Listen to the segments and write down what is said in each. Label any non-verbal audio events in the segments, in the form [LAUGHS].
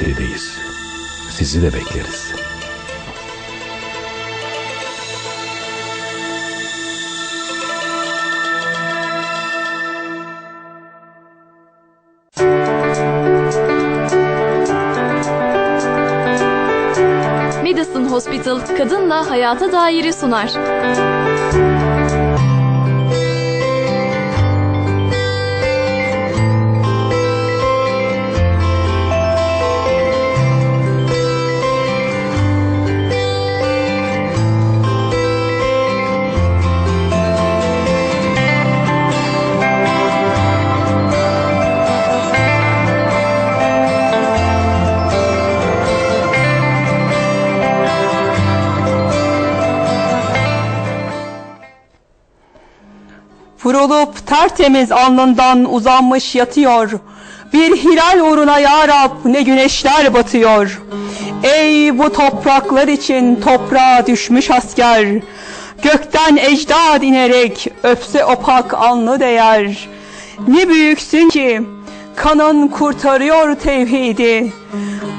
Derideyiz. Sizi de bekleriz. Madison Hospital kadınla hayata dairi sunar. Vurulup tertemiz alnından uzanmış yatıyor. Bir hilal uğruna ya Rab ne güneşler batıyor. Ey bu topraklar için toprağa düşmüş asker. Gökten ecdad inerek öpse opak alnı değer. Ne büyüksün ki kanın kurtarıyor tevhidi.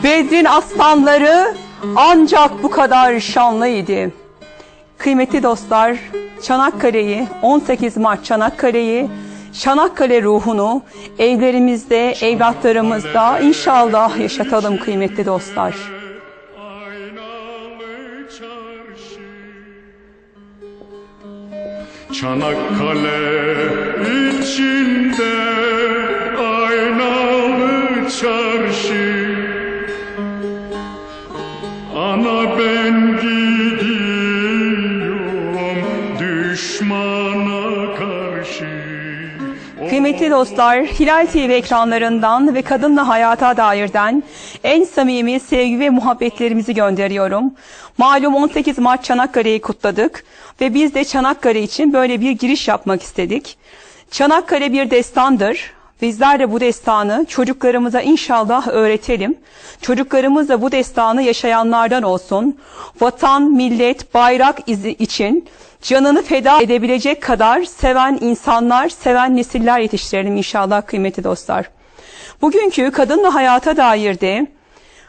Bedrin aslanları ancak bu kadar şanlıydı. Kıymetli dostlar, Çanakkale'yi, 18 Mart Çanakkale'yi, Çanakkale ruhunu evlerimizde, evlatlarımızda inşallah yaşatalım kıymetli dostlar. Çanakkale içinde aynalı çarşı Ana ben düşmana karşı Kıymetli dostlar, Hilal TV ekranlarından ve Kadınla Hayata Dair'den en samimi sevgi ve muhabbetlerimizi gönderiyorum. Malum 18 Mart Çanakkale'yi kutladık ve biz de Çanakkale için böyle bir giriş yapmak istedik. Çanakkale bir destandır. Bizler de bu destanı çocuklarımıza inşallah öğretelim. Çocuklarımız da bu destanı yaşayanlardan olsun. Vatan, millet, bayrak izi için canını feda edebilecek kadar seven insanlar, seven nesiller yetiştirelim inşallah kıymetli dostlar. Bugünkü Kadınla Hayata Dair'de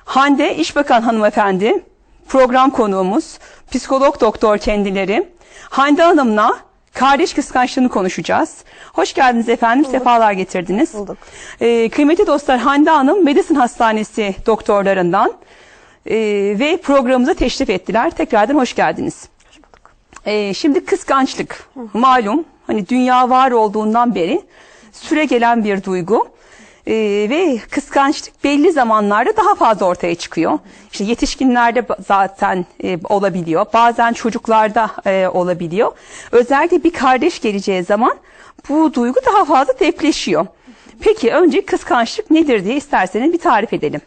Hande İşbakan hanımefendi program konuğumuz, psikolog doktor kendileri. Hande Hanım'la kardeş kıskançlığını konuşacağız. Hoş geldiniz efendim, sefalar getirdiniz. Bulduk. Ee, kıymetli dostlar Hande Hanım Medicine Hastanesi doktorlarından ee, ve programımıza teşrif ettiler. Tekrardan hoş geldiniz. Ee, şimdi kıskançlık malum hani dünya var olduğundan beri süre gelen bir duygu Ee, ve kıskançlık belli zamanlarda daha fazla ortaya çıkıyor. İşte yetişkinlerde zaten e, olabiliyor bazen çocuklarda e, olabiliyor. Özellikle bir kardeş geleceği zaman bu duygu daha fazla depreşiyor. Peki önce kıskançlık nedir diye isterseniz bir tarif edelim.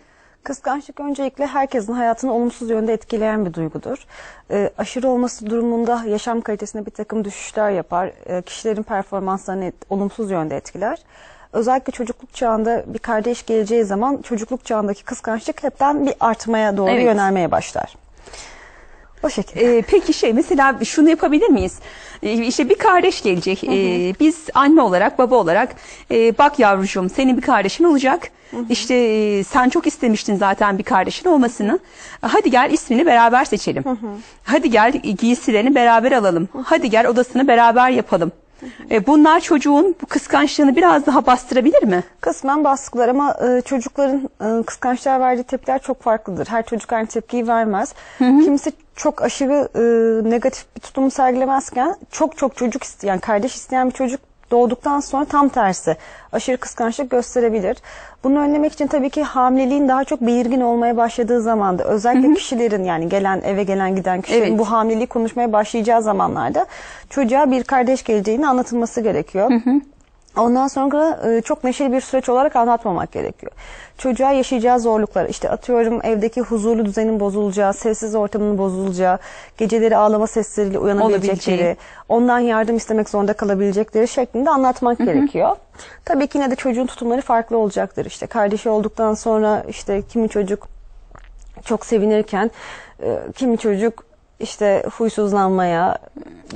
Kıskançlık öncelikle herkesin hayatını olumsuz yönde etkileyen bir duygudur. Ee, aşırı olması durumunda yaşam kalitesine bir takım düşüşler yapar. Ee, kişilerin performanslarını et- olumsuz yönde etkiler. Özellikle çocukluk çağında bir kardeş geleceği zaman çocukluk çağındaki kıskançlık hepten bir artmaya doğru Evet. yönelmeye başlar. O şekilde. Ee, peki şey mesela şunu yapabilir miyiz? Ee, işte bir kardeş gelecek. Ee, biz anne olarak baba olarak e, bak yavrucuğum senin bir kardeşin olacak. İşte e, sen çok istemiştin zaten bir kardeşin olmasını. Hadi gel ismini beraber seçelim. Hadi gel giysilerini beraber alalım. Hadi gel odasını beraber yapalım. E, bunlar çocuğun bu kıskançlığını biraz daha bastırabilir mi? Kısmen baskılar ama e, çocukların e, kıskançlığa verdiği tepkiler çok farklıdır. Her çocuk aynı tepkiyi vermez. Kimisi çok aşırı e, negatif bir tutum sergilemezken çok çok çocuk isteyen, kardeş isteyen bir çocuk doğduktan sonra tam tersi aşırı kıskançlık gösterebilir. Bunu önlemek için tabii ki hamileliğin daha çok belirgin olmaya başladığı zamanda özellikle kişilerin yani gelen eve gelen giden kişilerin Evet. bu hamileliği konuşmaya başlayacağı zamanlarda çocuğa bir kardeş geleceğini anlatılması gerekiyor. Ondan sonra e, çok neşeli bir süreç olarak anlatmamak gerekiyor. Çocuğa yaşayacağı zorluklar, işte atıyorum evdeki huzurlu düzenin bozulacağı, sessiz ortamının bozulacağı, geceleri ağlama sesleriyle uyanabilecekleri, Olabileceği. ondan yardım istemek zorunda kalabilecekleri şeklinde anlatmak gerekiyor. Tabii ki yine de çocuğun tutumları farklı olacaktır. İşte kardeşi olduktan sonra işte kimi çocuk çok sevinirken e, kimi çocuk işte huysuzlanmaya,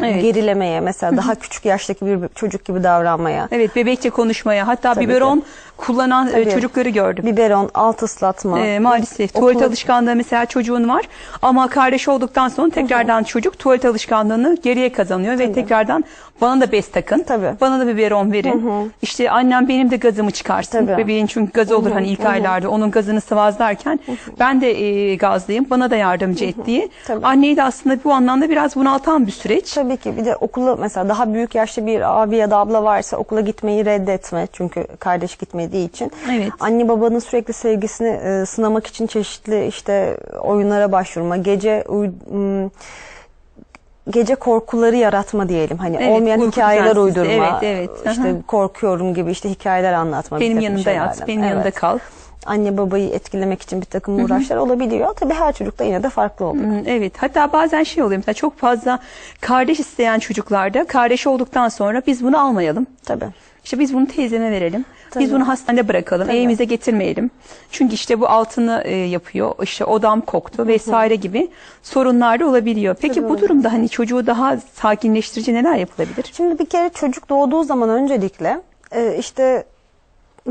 Evet. gerilemeye mesela daha küçük yaştaki bir çocuk gibi davranmaya. Evet bebekçe konuşmaya hatta Tabii biberon kullanan e, Tabii. çocukları gördüm. Biberon, alt ıslatma. Ee, maalesef Okul- tuvalet alışkanlığı mesela çocuğun var ama kardeş olduktan sonra tekrardan çocuk tuvalet alışkanlığını geriye kazanıyor ve tekrardan bana da bez takın. Tabii. Bana da biberon verin. İşte annem benim de gazımı çıkarsın. Tabii. Bebeğin çünkü gazı olur hani ilk aylarda onun gazını sıvazlarken ben de e, gazlıyım. Bana da yardımcı et diye. Tabii. Anneyi de aslında bu anlamda biraz bunaltan bir süreç. Tabii ki bir de okula mesela daha büyük yaşta bir abi ya da abla varsa okula gitmeyi reddetme. Çünkü kardeş gitmediği için. Evet. Anne babanın sürekli sevgisini e, sınamak için çeşitli işte oyunlara başvurma. Gece gece korkuları yaratma diyelim. Hani Evet, olmayan hikayeler uydurma. Evet, evet. işte Aha. korkuyorum gibi işte hikayeler anlatma. Benim yanımda yat, benim Evet. kal. Anne babayı etkilemek için bir takım uğraşlar olabiliyor. Tabii her çocukta yine de farklı oluyor. Hı, Evet hatta bazen şey oluyor mesela çok fazla kardeş isteyen çocuklarda kardeş olduktan sonra biz bunu almayalım. Tabii. İşte biz bunu teyzeme verelim. Tabii. Biz bunu hastanede bırakalım. Tabii. Evimize getirmeyelim. Çünkü işte bu altını e, yapıyor. İşte odam koktu vesaire gibi sorunlar da olabiliyor. Peki Tabii bu olabilir. durumda hani çocuğu daha sakinleştirici neler yapılabilir? Şimdi bir kere çocuk doğduğu zaman öncelikle e, işte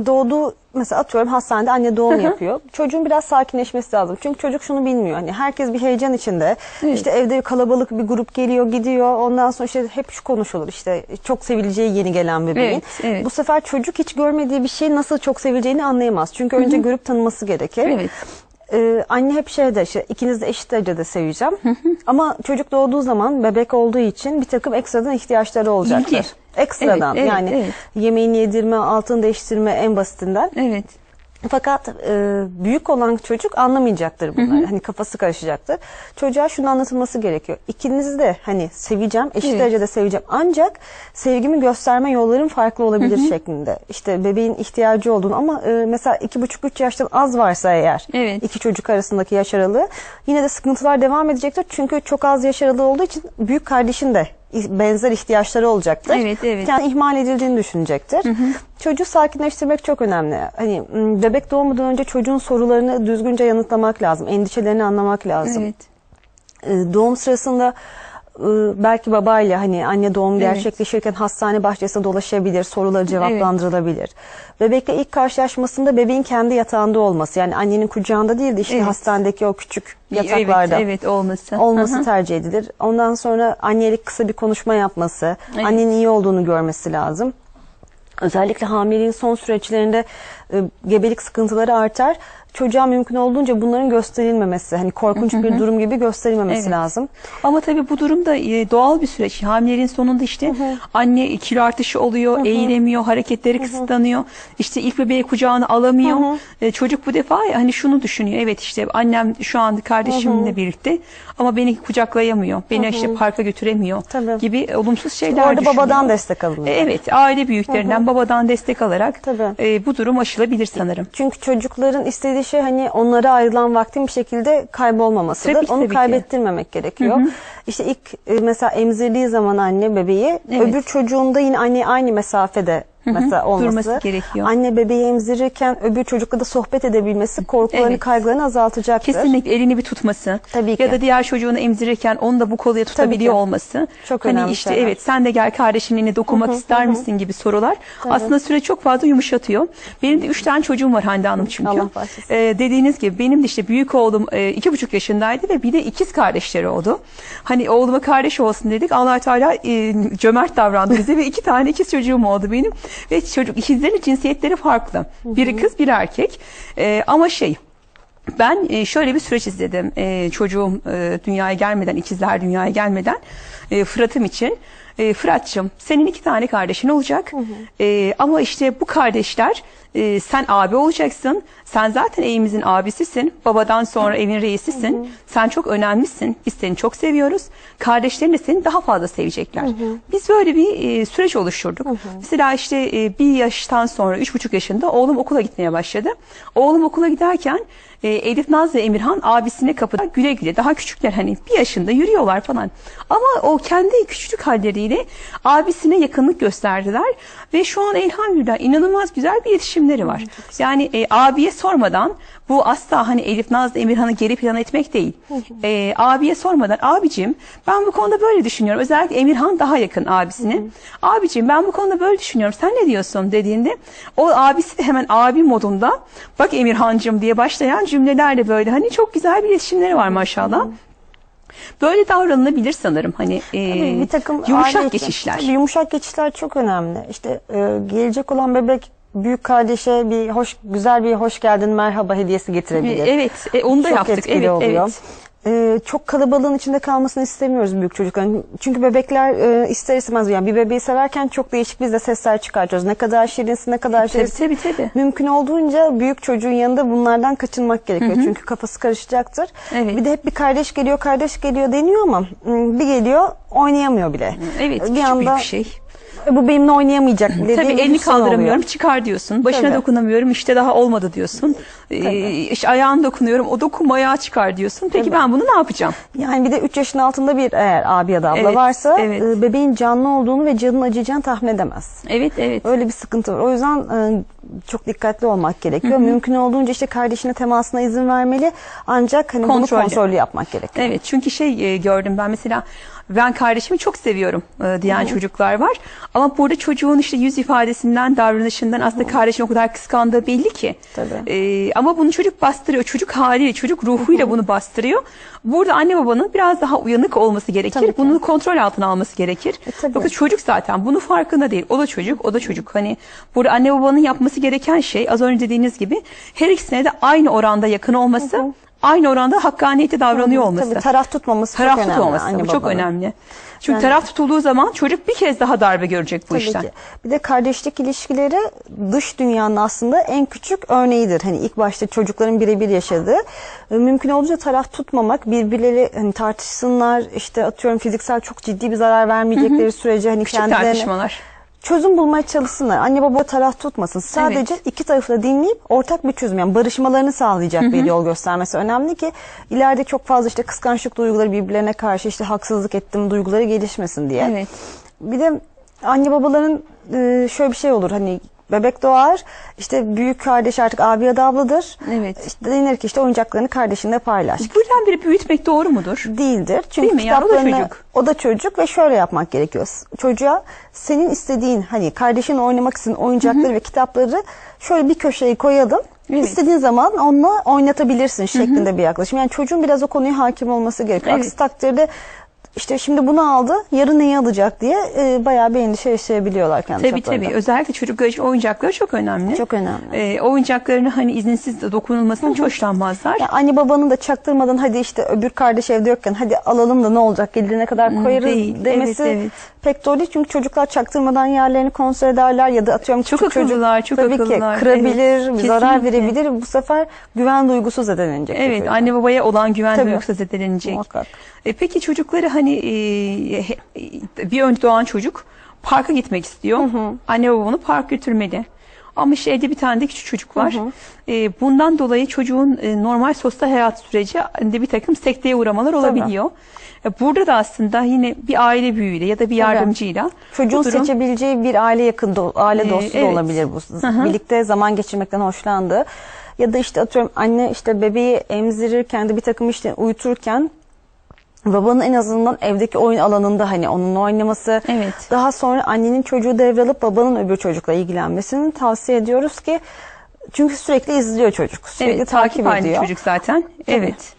doğduğu mesela atıyorum hastanede anne doğum yapıyor. Çocuğun biraz sakinleşmesi lazım. Çünkü çocuk şunu bilmiyor. Hani herkes bir heyecan içinde. Evet. İşte evde kalabalık bir grup geliyor, gidiyor. Ondan sonra işte hep şu konuşulur. İşte çok sevileceği yeni gelen bebeğin. Evet, evet. Bu sefer çocuk hiç görmediği bir şeyi nasıl çok sevileceğini anlayamaz. Çünkü önce görüp tanıması gerekir. Evet. Ee, anne hep şey der işte ikiniz de eşit derecede seveceğim. Ama çocuk doğduğu zaman bebek olduğu için bir takım ekstradan ihtiyaçları olacaktır. İlgi. Ekstradan Evet, evet, yani evet. yemeğini yedirme, altını değiştirme en basitinden. Evet. Fakat e, büyük olan çocuk anlamayacaktır bunları. Hani kafası karışacaktır. Çocuğa şunu anlatılması gerekiyor. İkinizi de hani seveceğim, eşit Evet. derecede seveceğim. Ancak sevgimi gösterme yollarım farklı olabilir şeklinde. İşte bebeğin ihtiyacı olduğunu ama e, mesela iki buçuk üç yaştan az varsa eğer Evet. iki çocuk arasındaki yaş aralığı yine de sıkıntılar devam edecektir. Çünkü çok az yaş aralığı olduğu için büyük kardeşin de benzer ihtiyaçları olacaktır. Evet, evet. Yani ihmal edildiğini düşünecektir. Çocuğu sakinleştirmek çok önemli. Hani bebek doğmadan önce çocuğun sorularını düzgünce yanıtlamak lazım. Endişelerini anlamak lazım. Evet. Ee, Doğum sırasında belki babayla hani anne doğum Evet. gerçekleşirken hastane bahçesinde dolaşabilir, soruları cevaplandırılabilir. Bebekle ilk karşılaşmasında bebeğin kendi yatağında olması yani annenin kucağında değil de işte Evet. hastanedeki o küçük yataklarda Evet, evet olması. olması tercih edilir. Ondan sonra anneyle kısa bir konuşma yapması, Evet. annenin iyi olduğunu görmesi lazım. Özellikle hamileliğin son süreçlerinde e, gebelik sıkıntıları artar. Çocuğa mümkün olduğunca bunların gösterilmemesi, hani korkunç bir durum gibi gösterilmemesi Evet. lazım. Ama tabii bu durum da e, doğal bir süreç. Hamileliğin sonunda işte anne kilo artışı oluyor, eğilemiyor, hareketleri kısıtlanıyor. İşte ilk bebeği kucağına alamıyor. E, çocuk bu defa hani şunu düşünüyor. Evet işte annem şu an kardeşimle birlikte ama beni kucaklayamıyor. Beni işte parka götüremiyor Tabii. gibi olumsuz şeyler Orada düşünüyor. babadan destek alınıyor. E, Evet, aile büyüklerinden babadan destek alarak Tabii. e, bu durum aşılabilir sanırım. Çünkü çocukların istediği şey hani onlara ayrılan vaktin bir şekilde kaybolmamasıdır. Tabii ki, Onu tabii ki. kaybettirmemek gerekiyor. İşte ilk e, mesela emzirdiği zaman anne bebeği Evet. öbür çocuğunda yine anne aynı mesafede mesela olması. Durması gerekiyor. Anne bebeği emzirirken öbür çocukla da sohbet edebilmesi korkularını, Evet. kaygılarını azaltacaktır. Kesinlikle elini bir tutması. Tabii ki. Ya da diğer çocuğunu emzirirken onu da bu koluya tutabiliyor olması. Çok hani önemli işte şeyler. evet sen de gel kardeşinin eline dokunmak ister misin gibi sorular. Aslında süre çok fazla yumuşatıyor. Benim de üç tane çocuğum var Hande Hanım çünkü. Allah. Ee, dediğiniz gibi benim de işte büyük oğlum e, iki buçuk yaşındaydı ve bir de ikiz kardeşleri oldu. Hani oğluma kardeş olsun dedik. allah Teala e, cömert davrandı bize ve iki tane ikiz çocuğum oldu benim. Ve çocuk ikizlerin cinsiyetleri farklı. Biri kız biri erkek. E, ama şey ben e, şöyle bir süreç izledim. E, çocuğum e, dünyaya gelmeden, ikizler dünyaya gelmeden Fırat'ım için. Fırat'cığım senin iki tane kardeşin olacak. E, ama işte bu kardeşler e, sen abi olacaksın. Sen zaten evimizin abisisin. Babadan sonra evin reisisin. Sen çok önemlisin. Biz seni çok seviyoruz. Kardeşlerin de seni daha fazla sevecekler. Biz böyle bir e, süreç oluşturduk. Mesela işte e, bir yaştan sonra, üç buçuk yaşında oğlum okula gitmeye başladı. Oğlum okula giderken e, Elif Naz ve Emirhan abisine kapıda güle güle daha küçükler hani bir yaşında yürüyorlar falan. Ama o kendi küçücük halleriyle abisine yakınlık gösterdiler ve şu an elhamdülillah inanılmaz güzel bir iletişimleri var. Yani e, abiye sormadan bu asla hani Elif Naz ve Emirhan'ı geri plan etmek değil. E, abiye sormadan abicim ben bu konuda böyle düşünüyorum. Özellikle Emirhan daha yakın abisine. Abicim ben bu konuda böyle düşünüyorum. Sen ne diyorsun dediğinde o abisi de hemen abi modunda bak Emirhancığım diye başlayan cümlelerle böyle hani çok güzel bir iletişimleri var maşallah. Böyle davranılabilir sanırım hani e, Tabii bir takım yumuşak aile- geçişler. Tabii yumuşak geçişler çok önemli. İşte e, gelecek olan bebek büyük kardeşe bir hoş güzel bir hoş geldin merhaba hediyesi getirebilir. Evet, e, onu da çok yaptık. Evet, oluyor. evet. Ee, çok kalabalığın içinde kalmasını istemiyoruz büyük çocukların. Çünkü bebekler e, ister istemez yani bir bebeği severken çok değişik biz de sesler çıkartıyoruz. Ne kadar şirinsin, ne kadar Tabii şirinsin. tabii tabii. Mümkün olduğunca büyük çocuğun yanında bunlardan kaçınmak gerekiyor. Çünkü kafası karışacaktır. Evet. Bir de hep bir kardeş geliyor, kardeş geliyor deniyor ama mm, bir geliyor oynayamıyor bile. Evet, bir anda bir şey. "E, bu benimle oynayamayacak dediğim Tabii elini şey oluyor. kaldıramıyorum çıkar diyorsun. Başına Tabii. dokunamıyorum işte daha olmadı diyorsun. Ee, işte ayağını dokunuyorum o dokunma ayağı çıkar diyorsun. Peki ben bunu ne yapacağım? Yani bir de 3 yaşın altında bir eğer abi ya da abla Evet, varsa evet. e, bebeğin canlı olduğunu ve canın acıyacağını tahmin edemez. Evet evet. Öyle bir sıkıntı var. O yüzden e, çok dikkatli olmak gerekiyor. Mümkün olduğunca işte kardeşine temasına izin vermeli. Ancak hani Kontrollü. bunu kontrollü yapmak gerekiyor. Evet çünkü şey e, gördüm ben mesela ben kardeşimi çok seviyorum e, diyen çocuklar var. Ama burada çocuğun işte yüz ifadesinden, davranışından aslında kardeşini o kadar kıskandığı belli ki. Tabii. E, ama bunu çocuk bastırıyor. Çocuk haliyle, çocuk ruhuyla bunu bastırıyor. Burada anne babanın biraz daha uyanık olması gerekir. Tabii ki. Bunu kontrol altına alması gerekir. E, tabii. Yoksa çocuk zaten bunu farkında değil. O da çocuk, o da çocuk. Hani burada anne babanın yapması gereken şey az önce dediğiniz gibi her ikisine de aynı oranda yakın olması, aynı oranda hakkaniyeti davranıyor olması. Tabii taraf tutmaması taraf çok önemli. tutmaması anne bu çok önemli. Çünkü Yani- taraf tutulduğu zaman çocuk bir kez daha darbe görecek bu Tabii işten. ki. Bir de kardeşlik ilişkileri dış dünyanın aslında en küçük örneğidir. Hani ilk başta çocukların birebir yaşadığı. E, Mümkün olduğunca taraf tutmamak, birbirleri hani tartışsınlar, işte atıyorum fiziksel çok ciddi bir zarar vermeyecekleri sürece hani Küçük kendilerine tartışmalar. Çözüm bulmaya çalışsınlar. Anne baba taraf tutmasın. Sadece iki tarafı da dinleyip ortak bir çözüm yani barışmalarını sağlayacak bir yol göstermesi önemli ki ileride çok fazla işte kıskançlık duyguları birbirlerine karşı işte haksızlık ettim duyguları gelişmesin diye. Evet. Bir de anne babaların e, şöyle bir şey olur hani bebek doğar işte büyük kardeş artık abi ya da abladır. Evet. İşte denir ki işte oyuncaklarını kardeşinle paylaş. Birdenbire büyütmek doğru mudur? Değildir. Çünkü Değil mi? Yani o da çocuk. o da çocuk ve şöyle yapmak gerekiyor. Çocuğa senin istediğin hani kardeşin oynamak istediğin oyuncakları ve kitapları şöyle bir köşeye koyalım. Evet. İstediğin zaman onunla oynatabilirsin şeklinde bir yaklaşım. Yani çocuğun biraz o konuya hakim olması gerekiyor. Evet. Aksi takdirde işte şimdi bunu aldı, yarın neyi alacak diye e, bayağı bir endişe yaşayabiliyorlar kendi Tabii çaplarında. tabii. Özellikle çocuklar için oyuncakları çok önemli. Çok önemli. Ee, oyuncaklarını hani izinsiz de dokunulmasından hiç hoşlanmazlar. Yani anne babanın da çaktırmadan hadi işte öbür kardeş evde yokken hadi alalım da ne olacak gelirine kadar koyarız değil. demesi Evet, evet. pek doğru değil. Çünkü çocuklar çaktırmadan yerlerini kontrol ederler ya da atıyorum Çok küçük çocuk akıllılar, çok tabii akıllılar. ki kırabilir, Evet, zarar kesinlikle. verebilir. Bu sefer güven duygusu zedelenecek. Evet, anne babaya olan güven Tabii. duygusu zedelenecek. Muhakkak. E, peki çocukları hani e, e, bir önce doğan çocuk parka gitmek istiyor. Anne baba onu park götürmeli. Ama işte evde bir tane de küçük çocuk var. E, bundan dolayı çocuğun e, normal sosyal hayat süreci de bir takım sekteye uğramalar olabiliyor. E, burada da aslında yine bir aile büyüğüyle ya da bir yardımcıyla Çocuğun bu durum- seçebileceği bir aile yakın do- aile Ee, dostu da evet. olabilir bu. Hı hı. Birlikte zaman geçirmekten hoşlandığı. Ya da işte atıyorum anne işte bebeği emzirirken de bir takım işte uyuturken babanın en azından evdeki oyun alanında hani onunla oynaması. Evet. Daha sonra annenin çocuğu devralıp babanın öbür çocukla ilgilenmesini tavsiye ediyoruz ki çünkü sürekli izliyor çocuk. Sürekli Evet, takip, takip ediyor. çocuk zaten. Evet.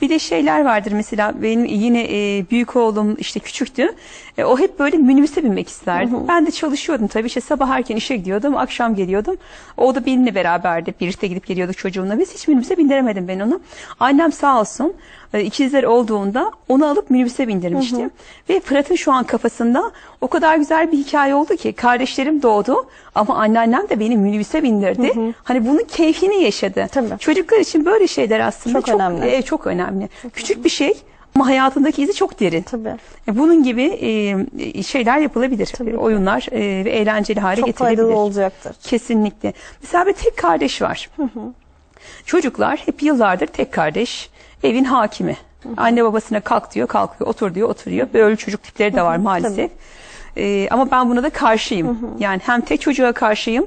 Bir de şeyler vardır mesela benim yine e, büyük oğlum işte küçüktü. E, o hep böyle minibüse binmek isterdi. Ben de çalışıyordum tabii işte sabah erken işe gidiyordum, akşam geliyordum. O da benimle beraberdi. Birlikte gidip geliyorduk çocuğumla. Biz hiç minibüse bindiremedim ben onu. Annem sağ olsun e, ikizler olduğunda onu alıp minibüse bindirmişti. Ve Fırat'ın şu an kafasında o kadar güzel bir hikaye oldu ki kardeşlerim doğdu ama anneannem de beni minibüse bindirdi. Hani bunun keyfini yaşadı. Tabii. Çocuklar için böyle şeyler aslında Çok çok, önemli. e, çok önemli. Küçük bir şey ama hayatındaki izi çok derin. Tabii. E, Bunun gibi e, şeyler yapılabilir. E, Oyunlar e, ve eğlenceli hale Çok getirilebilir. faydalı olacaktır. Kesinlikle. Mesela bir tek kardeş var. Çocuklar hep yıllardır tek kardeş, evin hakimi. Anne babasına kalk diyor, kalkıyor, otur diyor, oturuyor. Böyle çocuk tipleri de var maalesef. Ee, ama ben buna da karşıyım. Yani hem tek çocuğa karşıyım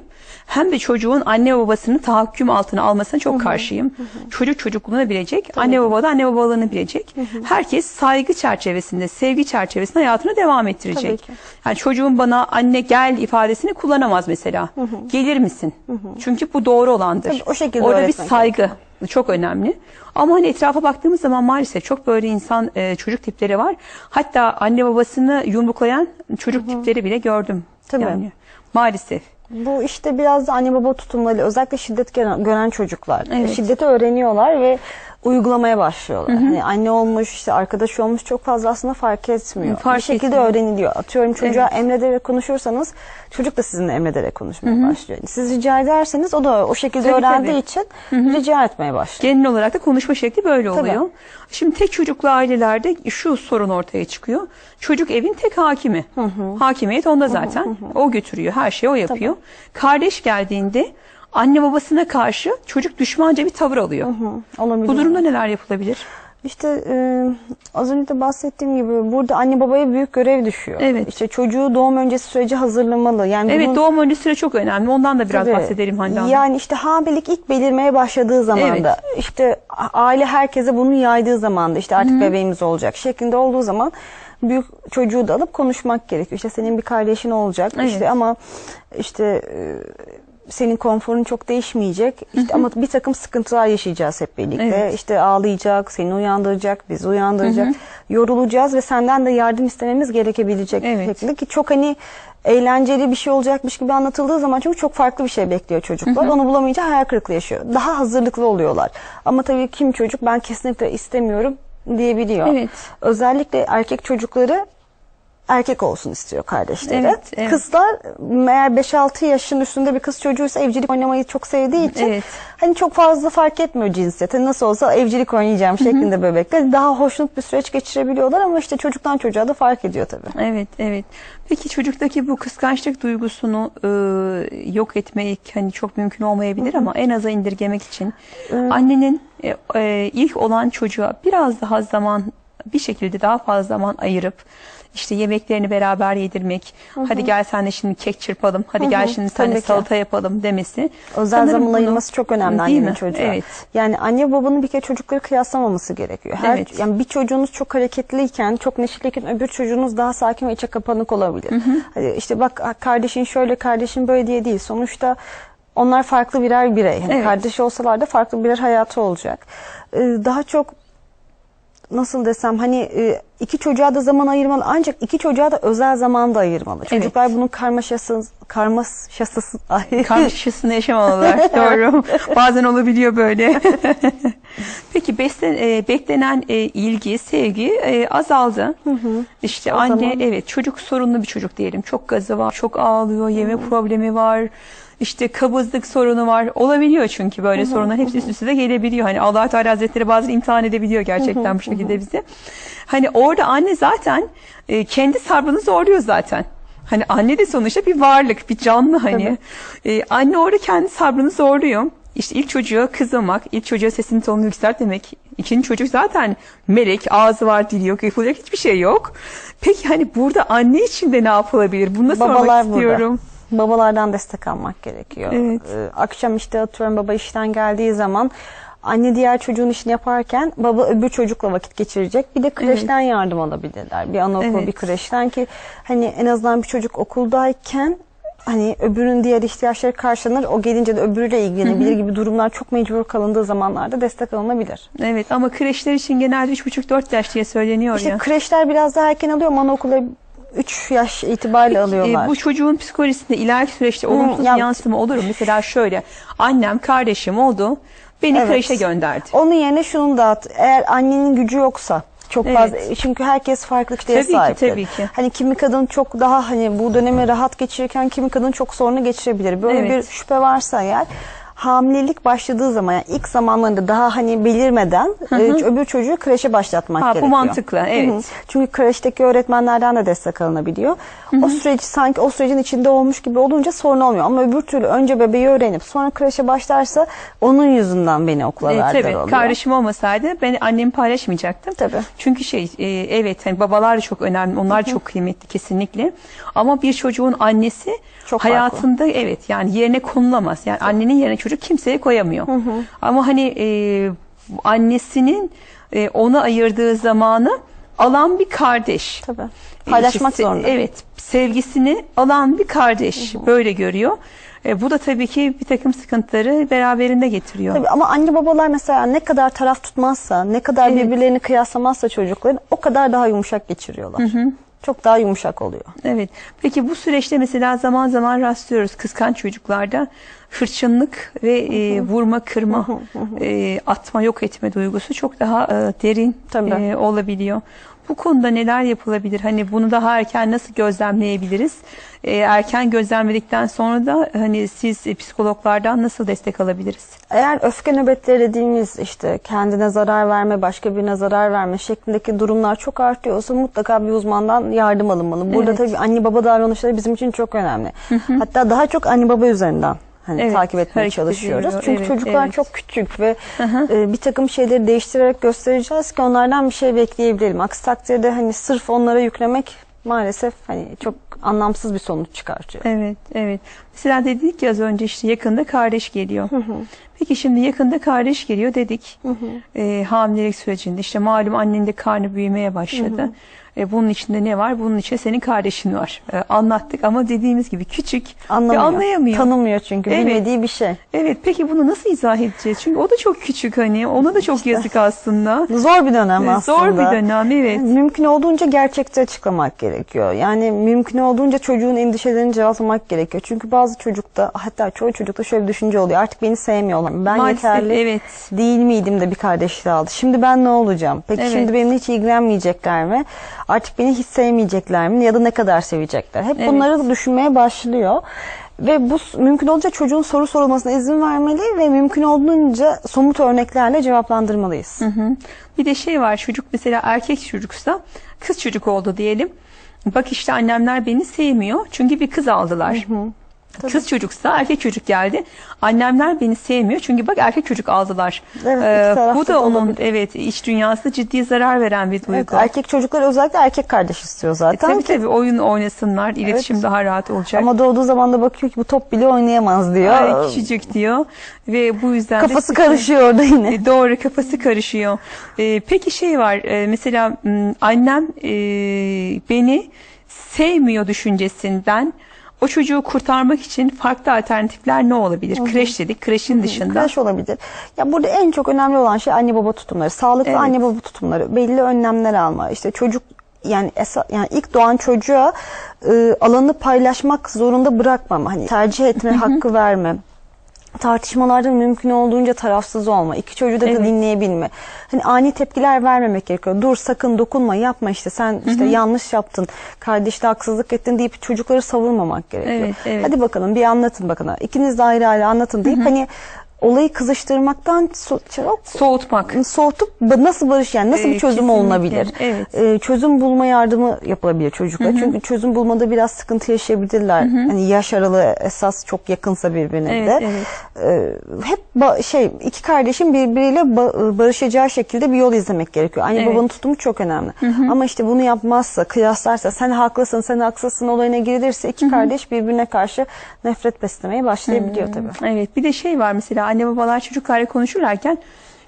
hem de çocuğun anne babasının tahakküm altına almasına çok karşıyım. Çocuk çocukluğunu bilecek, anne baba da anne babalığını bilecek. Herkes saygı çerçevesinde, sevgi çerçevesinde hayatını devam ettirecek. Tabii ki. Yani çocuğun bana anne gel ifadesini kullanamaz mesela. Gelir misin? Çünkü bu doğru olandır. Tabii, o şekilde Orada bir saygı çok önemli. Ama hani etrafa baktığımız zaman maalesef çok böyle insan e, çocuk tipleri var. Hatta anne babasını yumruklayan çocuk tipleri bile gördüm. Tabii. Yani maalesef. Bu işte biraz da anne baba tutumları özellikle şiddet gören, çocuklar. Evet. Şiddeti öğreniyorlar ve uygulamaya başlıyorlar. Hani anne olmuş, işte arkadaş olmuş çok fazla aslında fark etmiyor. Fark bir şekilde etmiyor. öğreniliyor. Atıyorum çocuğa Evet. emrederek konuşursanız çocuk da sizinle emrederek konuşmaya başlıyor. Siz rica ederseniz o da o şekilde Tabii, öğrendiği tabii. için rica etmeye başlıyor. Genel olarak da konuşma şekli böyle Tabii. oluyor. Şimdi tek çocuklu ailelerde şu sorun ortaya çıkıyor. Çocuk evin tek hakimi. Hakimiyet onda zaten. O götürüyor. Her şeyi o yapıyor. Kardeş geldiğinde anne babasına karşı çocuk düşmanca bir tavır alıyor. Olabilir. Bu durumda neler yapılabilir? İşte e, az önce de bahsettiğim gibi burada anne babaya büyük görev düşüyor. Evet. İşte çocuğu doğum öncesi süreci hazırlamalı. Yani Evet bunun- doğum öncesi süre çok önemli. Ondan da biraz Tabii. bahsedelim Hande Hanım. Yani işte hamilelik ilk belirmeye başladığı zamanda işte a- aile herkese bunu yaydığı zamanda işte artık bebeğimiz olacak şeklinde olduğu zaman büyük çocuğu da alıp konuşmak gerekiyor. İşte senin bir kardeşin olacak Evet. işte ama işte e, senin konforun çok değişmeyecek. İşte ama bir takım sıkıntılar yaşayacağız hep birlikte. Evet. İşte ağlayacak, seni uyandıracak, bizi uyandıracak. Yorulacağız ve senden de yardım istememiz gerekebilecek Evet. şekilde ki çok hani eğlenceli bir şey olacakmış gibi anlatıldığı zaman çünkü çok farklı bir şey bekliyor çocuklar. Onu bulamayınca hayal kırıklığı yaşıyor. Daha hazırlıklı oluyorlar. Ama tabii kim çocuk ben kesinlikle istemiyorum diyebiliyor. Evet. Özellikle erkek çocukları erkek olsun istiyor kardeşleri. Evet, evet. Kızlar eğer 5-6 yaşın üstünde bir kız çocuğuysa evcilik oynamayı çok sevdiği için Evet. hani çok fazla fark etmiyor cinsiyet. Hani nasıl olsa evcilik oynayacağım şeklinde bebekler daha hoşnut bir süreç geçirebiliyorlar ama işte çocuktan çocuğa da fark ediyor tabii. Evet, evet. Peki çocuktaki bu kıskançlık duygusunu e, yok etmek hani çok mümkün olmayabilir ama en aza indirgemek için annenin e, e, ilk olan çocuğa biraz daha zaman bir şekilde daha fazla zaman ayırıp işte yemeklerini beraber yedirmek. Hadi gel sen de şimdi kek çırpalım. Hadi gel şimdi sen de salata yapalım demesi. Özel Sanırım zaman ayırması çok önemli Değil annenin mi? çocuğa. Evet. Yani anne babanın bir kere çocukları kıyaslamaması gerekiyor. Her, Evet. Yani bir çocuğunuz çok hareketliyken, çok neşeliyken öbür çocuğunuz daha sakin ve içe kapanık olabilir. Hani işte bak kardeşin şöyle, kardeşin böyle diye değil. Sonuçta onlar farklı birer birey. Hani Evet. Kardeş olsalar da farklı birer hayatı olacak. Ee, daha çok nasıl desem hani e, iki çocuğa da zaman ayırmalı ancak iki çocuğa da özel zaman da ayırmalı. Çocuklar bunun karmaşası karmaşası. Karmaşasını yaşamalılar. [LAUGHS] Doğru. Bazen olabiliyor böyle. [LAUGHS] Peki beslen, e, beklenen e, ilgi, sevgi e, azaldı. İşte anne zaman- evet çocuk sorunlu bir çocuk diyelim. Çok gazı var, çok ağlıyor, yeme problemi var. İşte kabızlık sorunu var. Olabiliyor çünkü böyle sorunlar hepsi üst üste de gelebiliyor. Hani Allah Teala Hazretleri bazen imtihan edebiliyor gerçekten bu şekilde bizi. Hani orada anne zaten e, kendi sabrını zorluyor zaten. Hani anne de sonuçta bir varlık, bir canlı hani. E, anne orada kendi sabrını zorluyor. İşte ilk çocuğa kızmamak, ilk çocuğa sesini tonunu yükseltmemek. İkinci çocuk zaten melek, ağzı var, dili yok, yapılacak hiçbir şey yok. Peki hani burada anne için de ne yapılabilir? Bunu da sormak Babalar istiyorum. burada. Babalardan destek almak gerekiyor. Evet. Ee, akşam işte atıyorum baba işten geldiği zaman anne diğer çocuğun işini yaparken baba öbür çocukla vakit geçirecek. Bir de kreşten yardım alabilirler. Bir anaokul Evet. bir kreşten ki hani en azından bir çocuk okuldayken hani öbürünün diğer ihtiyaçları karşılanır. O gelince de öbürüyle ilgilenebilir gibi durumlar çok mecbur kalındığı zamanlarda destek alınabilir. Evet ama kreşler için genelde 3,5-4 yaş diye söyleniyor İşte ya. kreşler biraz daha erken alıyor ama anaokulları 3 yaş itibariyle alıyorlar. E, bu çocuğun psikolojisinde ileriki süreçte olumsuz bir yansıma olur mu? Mesela şöyle, annem kardeşim oldu, beni Evet. kreşe gönderdi. Onun yerine şunu dağıt. Eğer annenin gücü yoksa çok Evet. fazla çünkü herkes farklı kişiliğe Tabii ki, tabii ki. Hani kimi kadın çok daha hani bu dönemi rahat geçirirken kimi kadın çok sorunu geçirebilir. Böyle Evet. bir şüphe varsa eğer hamilelik başladığı zaman yani ilk zamanlarında daha hani belirmeden e, öbür çocuğu kreşe başlatmak Ha, bu gerekiyor. mantıklı, evet. Hı hı. Çünkü kreşteki öğretmenlerden de destek alınabiliyor. O süreç sanki o sürecin içinde olmuş gibi olunca sorun olmuyor. Ama öbür türlü önce bebeği öğrenip sonra kreşe başlarsa onun yüzünden beni okula E, verdiler tabii oluyor. kardeşim olmasaydı ben annemi paylaşmayacaktım. Tabii. Çünkü şey e, evet hani babalar da çok önemli. Onlar çok kıymetli kesinlikle. Ama bir çocuğun annesi Çok hayatında evet yani yerine konulamaz. Yani annenin yerine çocuk kimseye koyamıyor. Ama hani e, annesinin e, ona ayırdığı zamanı alan bir kardeş. Tabii. E, Paylaşmak işte zorunda. Evet sevgisini alan bir kardeş böyle görüyor. E, bu da tabii ki bir takım sıkıntıları beraberinde getiriyor. Tabii ama anne babalar mesela ne kadar taraf tutmazsa, ne kadar Evet. birbirlerini kıyaslamazsa çocukların o kadar daha yumuşak geçiriyorlar. Çok daha yumuşak oluyor. Evet. Peki bu süreçte mesela zaman zaman rastlıyoruz kıskanç çocuklarda hırçınlık ve e, vurma, kırma, [LAUGHS] e, atma, yok etme duygusu çok daha e, derin Tabii. e, olabiliyor. Bu konuda neler yapılabilir? Hani bunu daha erken nasıl gözlemleyebiliriz? E, erken gözlemledikten sonra da hani siz psikologlardan nasıl destek alabiliriz? Eğer öfke nöbetleri dediğimiz işte kendine zarar verme, başka birine zarar verme şeklindeki durumlar çok artıyorsa mutlaka bir uzmandan yardım alınmalı. Burada Evet. tabii anne baba davranışları bizim için çok önemli. Hatta daha çok anne baba üzerinden hani Evet, takip etmeye çalışıyoruz. Çünkü Evet, çocuklar evet. çok küçük ve e, bir takım şeyleri değiştirerek göstereceğiz ki onlardan bir şey bekleyebilelim. Aksi takdirde hani sırf onlara yüklemek maalesef hani çok anlamsız bir sonuç çıkartıyor. Evet, evet. Mesela dedik ya az önce işte yakında kardeş geliyor. Peki şimdi yakında kardeş geliyor dedik. Ee, hamilelik sürecinde işte malum annenin de karnı büyümeye başladı. Ee, bunun içinde ne var? Bunun içinde senin kardeşin var. Ee, anlattık ama dediğimiz gibi küçük Anlamıyor. anlayamıyor. Tanımıyor çünkü Evet. bilmediği bir şey. Evet peki bunu nasıl izah edeceğiz? Çünkü o da çok küçük hani. Ona da çok yazık aslında. Zor bir dönem aslında. Zor bir dönem evet. Mümkün olduğunca gerçekçi açıklamak gerekiyor. Yani mümkün olduğunca çocuğun endişelerini cevaplamak gerekiyor. Çünkü bazı çocukta hatta çoğu çocukta şöyle bir düşünce oluyor. Artık beni sevmiyorlar. Ben Maalesef, yeterli evet. değil miydim de bir kardeş aldı. Şimdi ben ne olacağım? Peki Evet. şimdi benimle hiç ilgilenmeyecekler mi? Artık beni hiç sevmeyecekler mi? Ya da ne kadar sevecekler? Hep Evet. bunları düşünmeye başlıyor. Ve bu mümkün olunca çocuğun soru sorulmasına izin vermeli ve mümkün olduğunca somut örneklerle cevaplandırmalıyız. Hı hı. Bir de şey var çocuk mesela erkek çocuksa kız çocuk oldu diyelim. Bak işte annemler beni sevmiyor çünkü bir kız aldılar. Kız çocuksa erkek çocuk geldi. Annemler beni sevmiyor çünkü bak erkek çocuk aldılar. Evet, Ee, bu da da onun olabilir. evet iç dünyasında ciddi zarar veren bir Evet, duygu. erkek çocuklar özellikle erkek kardeş istiyor E, zaten. tabii ki- tabii oyun oynasınlar, iletişim daha rahat olacak. Ama doğduğu zaman da bakıyor ki bu top bile oynayamaz diyor. Ay, küçücük diyor ve bu yüzden de Kafası sıkıntı- karışıyor orada yine. E, Doğru kafası karışıyor. E, peki şey var e, mesela annem e, beni sevmiyor düşüncesinden o çocuğu kurtarmak için farklı alternatifler ne olabilir? Kreş dedik. Kreşin dışında. Kreş olabilir. Ya burada en çok önemli olan şey anne baba tutumları. Sağlıklı Evet. anne baba tutumları. Belli önlemler alma. İşte çocuk yani esa, yani ilk doğan çocuğa e, alanı paylaşmak zorunda bırakmama. Hani tercih etme hakkı verme. Tartışmalarda mümkün olduğunca tarafsız olma. İki çocuğu da, da Evet. dinleyebilme. Hani ani tepkiler vermemek gerekiyor. Dur sakın dokunma yapma işte sen işte yanlış yaptın. Kardeşle haksızlık ettin deyip çocukları savunmamak gerekiyor. Evet, evet. Hadi bakalım bir anlatın bakın. İkiniz de ayrı ayrı anlatın deyip hani olayı kızıştırmaktan çok Soğutmak. soğutup ba- nasıl barış yani nasıl Ee, bir çözüm kesinlikle, olunabilir? evet. Ee, çözüm bulma yardımı yapılabilir çocuklara. Çünkü çözüm bulmada biraz sıkıntı yaşayabilirler. Hani yaş aralığı esas çok yakınsa birbirine Evet, de. evet. Ee, hep şey iki kardeşin birbiriyle ba- barışacağı şekilde bir yol izlemek gerekiyor. Anne Evet. babanın tutumu çok önemli. Ama işte bunu yapmazsa, kıyaslarsa, sen haklısın, sen haksızsın olayına girilirse iki kardeş birbirine karşı nefret beslemeye başlayabiliyor tabii. Evet bir de şey var mesela anne babalar çocuklarla konuşurlarken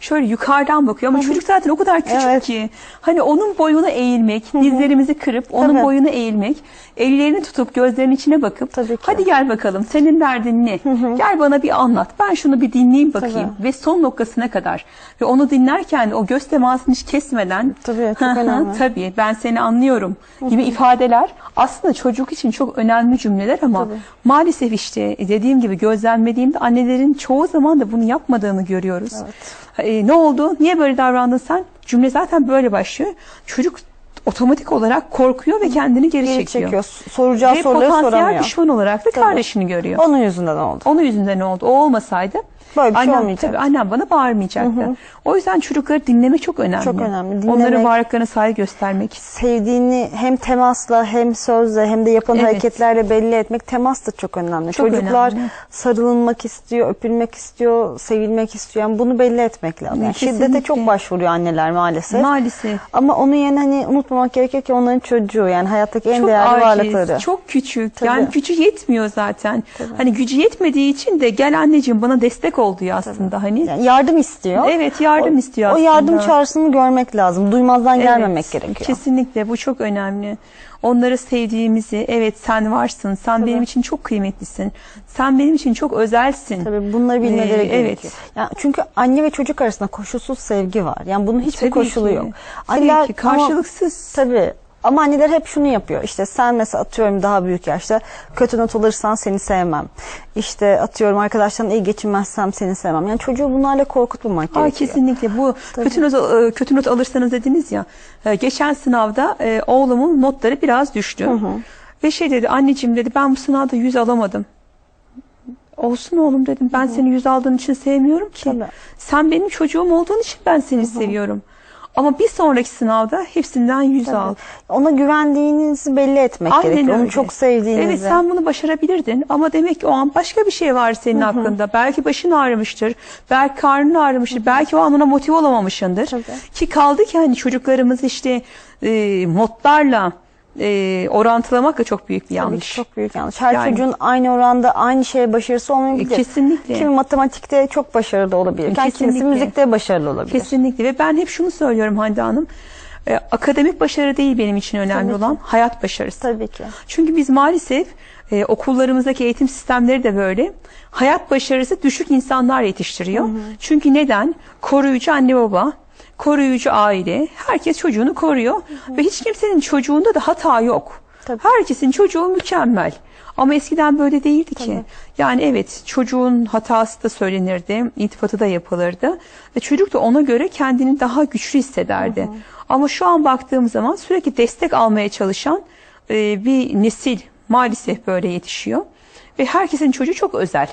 şöyle yukarıdan bakıyor ama çocuk zaten o kadar küçük Evet. ki hani onun boyuna eğilmek, dizlerimizi kırıp onun Tabii. boyuna eğilmek, ellerini tutup gözlerinin içine bakıp Tabii ki. hadi gel bakalım senin derdin ne? Gel bana bir anlat. Ben şunu bir dinleyeyim bakayım ve son noktasına kadar ve onu dinlerken o göz temasını hiç kesmeden Tabii, çok "Hı hı, önemli." Tabii ben seni anlıyorum gibi ifadeler aslında çocuk için çok önemli cümleler ama maalesef işte dediğim gibi gözlemlediğimde annelerin çoğu zaman da bunu yapmadığını görüyoruz. E, ne oldu? Niye böyle davrandın sen? Cümle zaten böyle başlıyor. Çocuk otomatik olarak korkuyor ve kendini geri, Geri çekiyor. çekiyor. Soracağı Ve soruları potansiyel soramıyor. düşman olarak da Tabii. kardeşini görüyor. Onun yüzünden oldu. Onun yüzünden ne oldu? O olmasaydı Böyle bir şey annem, olmayacak. Tabii annem bana bağırmayacaktı. O yüzden çocukları dinlemek çok önemli. Çok önemli. Onların Dinlemek. varlıklarına saygı göstermek. sevdiğini hem temasla hem sözle hem de yapılan Evet. hareketlerle belli etmek temas da çok önemli. Çok Çocuklar önemli. sarılınmak istiyor, öpülmek istiyor, sevilmek istiyor. Yani bunu belli etmek lazım. Yani Kesinlikle. şiddete çok başvuruyor anneler maalesef. Maalesef. Ama onu yani hani unutmamak gerekiyor ki onların çocuğu yani hayattaki en çok değerli aciz, varlıkları. çok küçük. Tabii. Yani gücü yetmiyor zaten. Hani gücü yetmediği için de gel anneciğim bana destek ol diyor aslında hani. Yani yardım istiyor. Evet, yardım O- istiyor O aslında. yardım çağrısını görmek lazım. Duymazdan Evet, gelmemek gerekiyor. Kesinlikle bu çok önemli. Onları sevdiğimizi, evet sen varsın, sen benim için çok kıymetlisin, sen benim için çok özelsin. Tabii bunları bilmeleri Ee, gerekiyor. evet. Yani çünkü anne ve çocuk arasında koşulsuz sevgi var. Yani bunun hiçbir Tabii koşulu ki. yok. Tabii Anneler ki ama- karşılıksız. tabii. Ama anneler hep şunu yapıyor. İşte sen mesela atıyorum daha büyük yaşta kötü not alırsan seni sevmem. İşte atıyorum arkadaşlarımla iyi geçinmezsem seni sevmem. Yani çocuğu bunlarla korkutmamak Aa, gerekiyor. kesinlikle bu kötü not, e, kötü not alırsanız dediniz ya. e, Geçen sınavda e, oğlumun notları biraz düştü. Ve şey dedi anneciğim dedi ben bu sınavda 100 alamadım. Olsun oğlum dedim. Ben seni 100 aldığın için sevmiyorum ki. Tabii. Sen benim çocuğum olduğun için ben seni seviyorum. Ama bir sonraki sınavda hepsinden 100 al. Ona güvendiğinizi belli etmek Aynen gerekiyor. Onu öyle. çok sevdiğinizi. Evet sen bunu başarabilirdin ama demek ki o an başka bir şey var senin hakkında. Belki başın ağrımıştır, belki karnın ağrımıştır, belki o an ona motive olamamışsındır. Tabii. Ki kaldı ki hani çocuklarımız işte e, modlarla e, orantılamak da çok büyük bir Tabii yanlış. ki çok büyük yanlış. Her Yani- çocuğun aynı oranda aynı şeye başarısı olmayabilir. E, kesinlikle. Kimi matematikte çok başarılı olabilir. Kimisi Kesinlikle. müzikte başarılı olabilir. Kesinlikle ve ben hep şunu söylüyorum Hande Hanım. e, akademik başarı değil benim için önemli Tabii ki. olan hayat başarısı. Tabii ki. Çünkü biz maalesef e, okullarımızdaki eğitim sistemleri de böyle hayat başarısı düşük insanlar yetiştiriyor. Çünkü neden? Koruyucu anne baba, koruyucu aile, herkes çocuğunu koruyor ve hiç kimsenin çocuğunda da hata yok. Tabii. Herkesin çocuğu mükemmel. Ama eskiden böyle değildi ki. Yani evet çocuğun hatası da söylenirdi, iltifatı da yapılırdı ve çocuk da ona göre kendini daha güçlü hissederdi. Ama şu an baktığım zaman sürekli destek almaya çalışan e, bir nesil maalesef böyle yetişiyor. Ve herkesin çocuğu çok özel.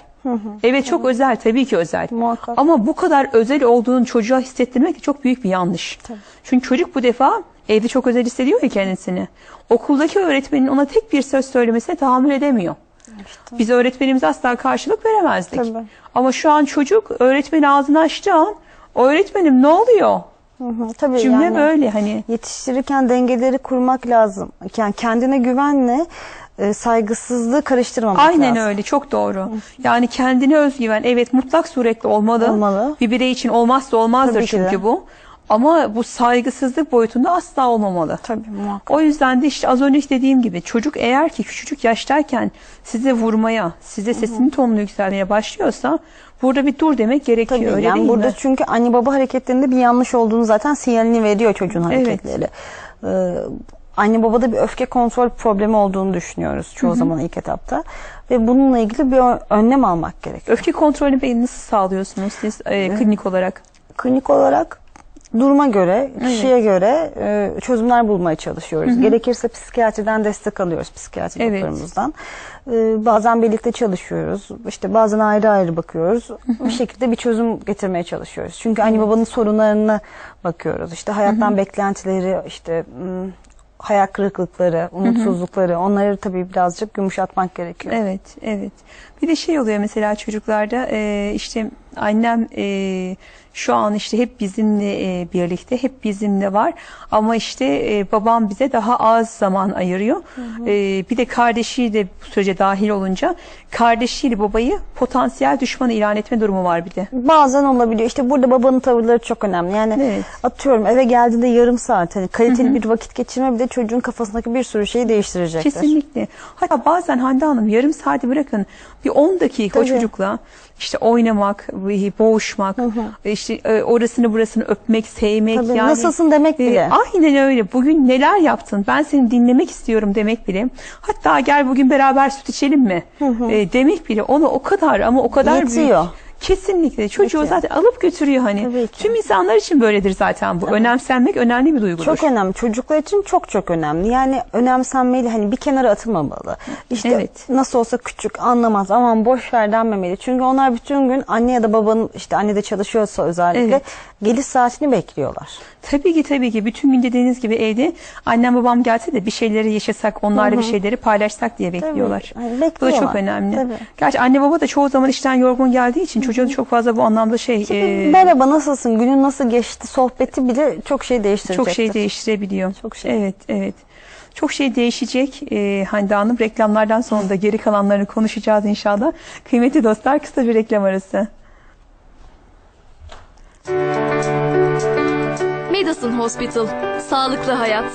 Evet çok özel tabii ki özel. Muhakkak. Ama bu kadar özel olduğunu çocuğa hissettirmek de çok büyük bir yanlış. Çünkü çocuk bu defa evde çok özel hissediyor ya kendisini. Okuldaki öğretmenin ona tek bir söz söylemesine tahammül edemiyor. Biz öğretmenimize asla karşılık veremezdik. Tabii. Ama şu an çocuk öğretmen ağzını açtığı an "O öğretmenim ne oluyor? Hı hı, Tabii Cümle yani böyle hani. yetiştirirken dengeleri kurmak lazım. Yani kendine güvenle e, saygısızlığı karıştırmamak Aynen lazım. öyle çok doğru. Yani kendine özgüven evet mutlak suretle olmalı. Olmalı. Bir birey için olmazsa olmazdır Tabii çünkü bu. Ama bu saygısızlık boyutunda asla olmamalı. Tabii muhakkak. O yüzden de işte az önce dediğim gibi çocuk eğer ki küçücük yaştayken size vurmaya, size sesini tonunu yükselmeye başlıyorsa burada bir dur demek gerekiyor. Tabii öyle yani değil burada mi? çünkü anne baba hareketlerinde bir yanlış olduğunu zaten sinyalini veriyor çocuğun Evet. hareketleri. Ee, anne babada bir öfke kontrol problemi olduğunu düşünüyoruz çoğu zaman ilk etapta. Ve bununla ilgili bir önlem almak gerekiyor. Öfke kontrolünü nasıl sağlıyorsunuz siz e, klinik olarak? Klinik olarak duruma göre, kişiye göre e, çözümler bulmaya çalışıyoruz. Gerekirse psikiyatriden destek alıyoruz psikiyatri Evet. doktorumuzdan. E, bazen birlikte çalışıyoruz. İşte bazen ayrı ayrı bakıyoruz. Bir şekilde bir çözüm getirmeye çalışıyoruz. Çünkü anne babanın sorunlarına bakıyoruz. İşte hayattan beklentileri, işte hayal kırıklıkları, umutsuzlukları onları tabii birazcık yumuşatmak gerekiyor. Evet, evet. Bir de şey oluyor mesela çocuklarda e, işte annem e, şu an işte hep bizimle e, birlikte, hep bizimle var. Ama işte e, babam bize daha az zaman ayırıyor. E, bir de kardeşi de bu sürece dahil olunca kardeşiyle babayı potansiyel düşman ilan etme durumu var bir de. Bazen olabiliyor. İşte burada babanın tavırları çok önemli. Yani Evet. atıyorum eve geldiğinde yarım saat hani kaliteli bir vakit geçirme bir de çocuğun kafasındaki bir sürü şeyi değiştirecektir. Kesinlikle. Hatta bazen Hande Hanım yarım saati bırakın bir 10 dakika o Tabii. çocukla işte oynamak, boğuşmak, işte e, orasını burasını öpmek, sevmek Tabii, yani. nasılsın demek e, bile. aynen öyle. Bugün neler yaptın? Ben seni dinlemek istiyorum demek bile. Hatta gel bugün beraber süt içelim mi? E, demek bile onu o kadar ama o kadar Yetiyor. büyük Kesinlikle. Çocuğu Peki. zaten alıp götürüyor hani. Tabii ki. Tüm insanlar için böyledir zaten bu. Önemsenmek önemli bir duygudur. Çok önemli. Çocuklar için çok çok önemli. Yani önemsenmeli. Hani bir kenara atılmamalı. İşte Evet. nasıl olsa küçük anlamaz. Aman boş ver denmemeli. Çünkü onlar bütün gün anne ya da babanın işte anne de çalışıyorsa özellikle Evet. geliş saatini bekliyorlar. Tabii ki tabii ki. Bütün gün dediğiniz gibi evde annem babam gelse de bir şeyleri yaşasak, onlarla bir şeyleri paylaşsak diye bekliyorlar. Yani Bu da çok önemli. Tabii. Gerçi anne baba da çoğu zaman işten yorgun geldiği için çocuğa çok fazla bu anlamda şey e, Merhaba nasılsın? Günün nasıl geçti? Sohbeti bile çok şey değiştirecektir. çok şey değiştirebiliyor. Çok şey. Evet, evet. Çok şey değişecek e, Hande Hanım. Reklamlardan sonra da geri kalanlarını konuşacağız inşallah. Kıymetli dostlar kısa bir reklam arası. Medicine Hospital. Sağlıklı hayat.